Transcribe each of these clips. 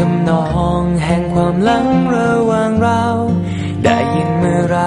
ทำนองแห่งความลังระหว่างเรา ได้ยินเมื่อไร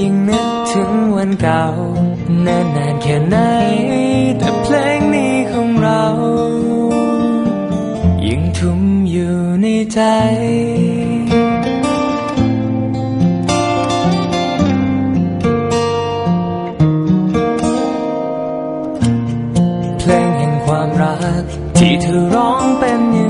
ยิ่งนึกถึงวันเก่านานนานแค่ไหน แต่เพลงนี้ของเรา ยิ่งทุ่มอยู่ในใจเพลงแห่งความรักที่เธอร้องเป็นอย่าง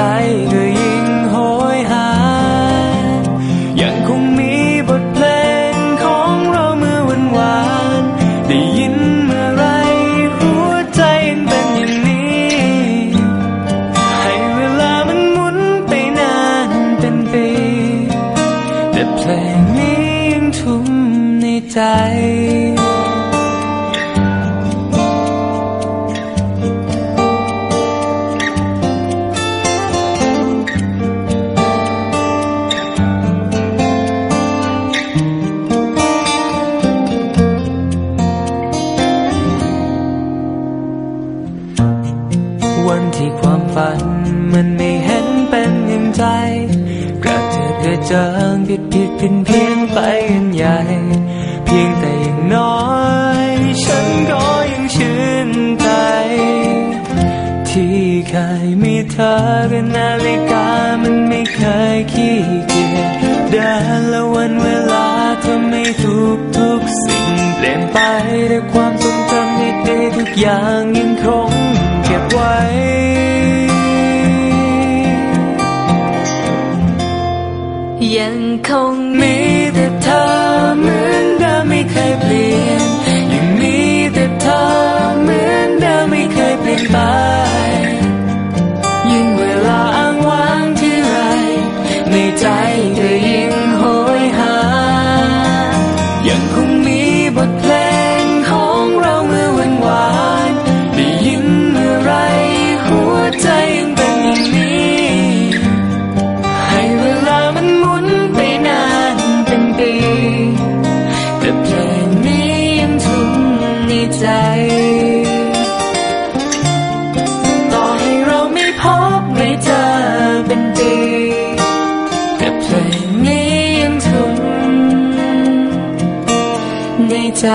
ใจก็ยิ่งโหยหา ยังคงมีบทเพลงของเราเมื่อวันวาน ได้ยินเมื่อไรหัวใจยังเป็นอย่างนี้ ให้เวลามันหมุนไปนานเป็นปี แต่เพลงนี้ยังทุ่มในใจ ผิดผิดเพี้ยนเพี้ยนไปกันใหญ่ เพียงแต่อย่างน้อย ฉันก็ยังชื่นใจ ที่เคยมีเธอกับนาฬิกามันไม่เคยขี้เกียจเดินและวันเวลาเธอไม่ทุกทุกสิ่งเปลี่ยนไปด้วยความทรงจำที่ดีทุกอย่างยังคงเก็บไว้ ยังคงมีแต่เธอเหมือนเดิมไม่เคยเปลี่ยนยังมีแต่เธอเหมือนเดิมไม่เคยเปลี่ยนไป ในใจ